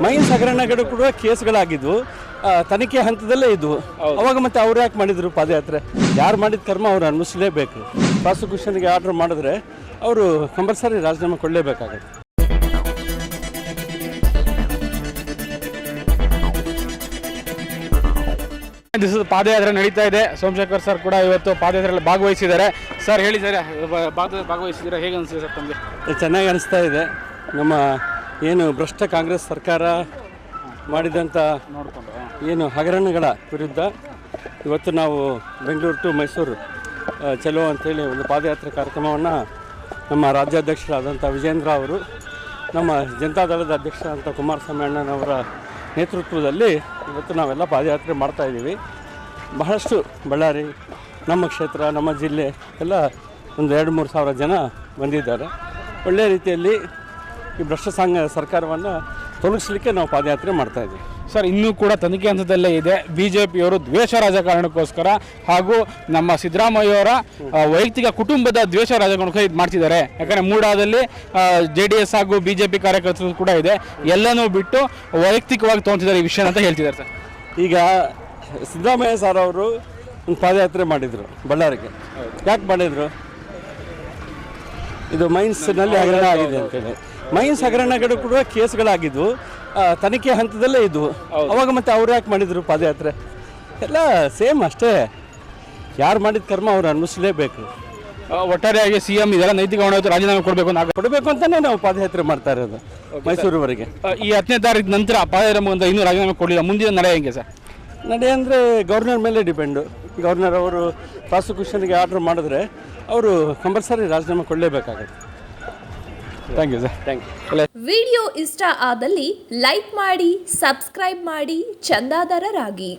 Mains ಹಗರಣಗಳು ಕೂಡ ಕೇಸ್ಗಳಾಗಿದ್ವು. ತನಿಖೆ ಹಂತದಲ್ಲೇ ಇದ್ವು. ಅವಾಗ ಮತ್ತೆ ಅವ್ರು ಯಾಕೆ ಮಾಡಿದ್ರು ಪಾದಯಾತ್ರೆ? ಯಾರು ಮಾಡಿದ ಕರ್ಮ ಅವ್ರು ಅನುಭವಿಸಲೇಬೇಕು ಪ್ರಾಸಿಕ್ಯೂಷನ್ಗೆ ಆರ್ಡರ್ ಮಾಡಿದ್ರೆ ಅವರು ಕಂಪಲ್ಸರಿ ರಾಜೀನಾಮೆ ಕೊಡಲೇಬೇಕಾಗತ್ತೆ. ದಿವಸದ ಪಾದಯಾತ್ರೆ ನಡೀತಾ ಇದೆ. ಸೋಮಶೇಖರ್ ಸರ್ ಕೂಡ ಇವತ್ತು ಪಾದಯಾತ್ರೆಯಲ್ಲಿ ಭಾಗವಹಿಸಿದ್ದಾರೆ. ಸರ್ ಹೇಳಿ ಸರ್ ಭಾಗವಹಿಸಿದ್ರೆ ಭಾಗವಹಿಸಿದ್ದೀರಾ? ಹೇಗೆ ಅನಿಸಿದೆ ಸರ್ ತಮಗೆ? ಚೆನ್ನಾಗಿ ಅನಿಸ್ತಾ ಇದೆ. ನಮ್ಮ ಏನು ಭ್ರಷ್ಟ ಕಾಂಗ್ರೆಸ್ ಸರ್ಕಾರ ಮಾಡಿದಂಥ ಏನು ಹಗರಣಗಳ ವಿರುದ್ಧ ಇವತ್ತು ನಾವು ಬೆಂಗಳೂರು ಟು ಮೈಸೂರು ಚಲೋ ಅಂತೇಳಿ ಒಂದು ಪಾದಯಾತ್ರೆ ಕಾರ್ಯಕ್ರಮವನ್ನು ನಮ್ಮ ರಾಜ್ಯಾಧ್ಯಕ್ಷರಾದಂಥ ವಿಜೇಂದ್ರ ಅವರು, ನಮ್ಮ ಜನತಾದಳದ ಅಧ್ಯಕ್ಷರಾದಂಥ ಕುಮಾರಸ್ವಾಮಿ ಅಣ್ಣನವರ ನೇತೃತ್ವದಲ್ಲಿ ಇವತ್ತು ನಾವೆಲ್ಲ ಪಾದಯಾತ್ರೆ ಮಾಡ್ತಾಯಿದ್ದೀವಿ ಬಹಳಷ್ಟು ಬಳ್ಳಾರಿ, ನಮ್ಮ ಕ್ಷೇತ್ರ, ನಮ್ಮ ಜಿಲ್ಲೆ ಎಲ್ಲ ಒಂದು ಎರಡು ಮೂರು ಸಾವಿರ ಜನ ಬಂದಿದ್ದಾರೆ. ಒಳ್ಳೆಯ ರೀತಿಯಲ್ಲಿ ಈ ಭ್ರಷ್ಟ ಸಂಘ ಸರ್ಕಾರವನ್ನು ತೊಲಗಿಸ್ಲಿಕ್ಕೆ ನಾವು ಪಾದಯಾತ್ರೆ ಮಾಡ್ತಾ ಇದ್ದೀವಿ. ಸರ್ ಇನ್ನೂ ಕೂಡ ತನಿಖೆ ಹಂತದಲ್ಲೇ ಇದೆ. ಬಿ ಜೆ ಪಿಯವರು ದ್ವೇಷ ರಾಜಕಾರಣಕ್ಕೋಸ್ಕರ ಹಾಗೂ ನಮ್ಮ ಸಿದ್ದರಾಮಯ್ಯವರ ವೈಯಕ್ತಿಕ ಕುಟುಂಬದ ದ್ವೇಷ ರಾಜಕಾರಣಕ್ಕೆ ಇದು ಮಾಡ್ತಿದ್ದಾರೆ. ಯಾಕಂದರೆ ಮೂಡಾದಲ್ಲಿ ಜೆ ಡಿ ಎಸ್ ಹಾಗೂ ಬಿ ಜೆ ಪಿ ಕಾರ್ಯಕರ್ತರು ಕೂಡ ಇದೆ. ಎಲ್ಲನೂ ಬಿಟ್ಟು ವೈಯಕ್ತಿಕವಾಗಿ ತೊಗೊತಿದ್ದಾರೆ ಈ ವಿಷಯ ಅಂತ ಹೇಳ್ತಿದ್ದಾರೆ ಸರ್. ಈಗ ಸಿದ್ದರಾಮಯ್ಯ ಸರ್ ಅವರು ಒಂದು ಪಾದಯಾತ್ರೆ ಮಾಡಿದರು ಬಳ್ಳಾರಿಗೆ. ಯಾಕೆ ಮಾಡಿದರು? ಇದು ಮೈನ್ಸ್ನಲ್ಲಿ ಹಗರಣ ಆಗಿದೆ ಅಂತೇಳಿ. ಮೈನ್ಸ್ ಹಗರಣಗಳು ಕೂಡ ಕೇಸ್ಗಳಾಗಿದ್ವು. ತನಿಖೆ ಹಂತದಲ್ಲೇ ಇದ್ವು. ಅವಾಗ ಮತ್ತೆ ಅವ್ರು ಯಾಕೆ ಮಾಡಿದರು ಪಾದಯಾತ್ರೆ? ಎಲ್ಲ ಸೇಮ್ ಅಷ್ಟೇ. ಯಾರು ಮಾಡಿದ ಕರ್ಮ ಅವ್ರು ಅನುಭವಿಸಲೇಬೇಕು ಆ, ಒಟ್ಟಾರೆಯಾಗಿ ಸಿ ಎಂ ಇದೆಲ್ಲ ನೈತಿಕ ಹೊಣೆ ರಾಜೀನಾಮೆ ಕೊಡಬೇಕು ಅಂತ ಕೊಡಬೇಕು ಅಂತಲೇ ನಾವು ಪಾದಯಾತ್ರೆ ಮಾಡ್ತಾ ಇರೋದು ಮೈಸೂರುವರೆಗೆ. ಈ ಹತ್ತನೇ ತಾರೀಕು ನಂತರ ಪಾದಯಾತ್ರೆ ಮುಗಿದ ಇನ್ನೂ ರಾಜೀನಾಮೆ ಕೊಡಲಿಲ್ಲ. ಮುಂದಿನ ನಡೆ ಹೆಂಗೆ ಸರ್ ನಡೆ ಅಂದರೆ ಗವರ್ನರ್ ಮೇಲೆ ಡಿಪೆಂಡು. ಗವರ್ನರ್ ಅವರು ಪ್ರಾಸಿಕ್ಯೂಷನ್ಗೆ ಆರ್ಡರ್ ಮಾಡಿದ್ರೆ ಅವರು ಕಂಪಲ್ಸರಿ ರಾಜೀನಾಮೆ ಕೊಡಲೇಬೇಕಾಗತ್ತೆ. Thank you sir thank you video ಇಷ್ಟ ಆದಲ್ಲಿ ಲೈಕ್ ಮಾಡಿ ಸಬ್ಸ್ಕ್ರೈಬ್ ಮಾಡಿ ಚಂದಾದಾರರಾಗಿ.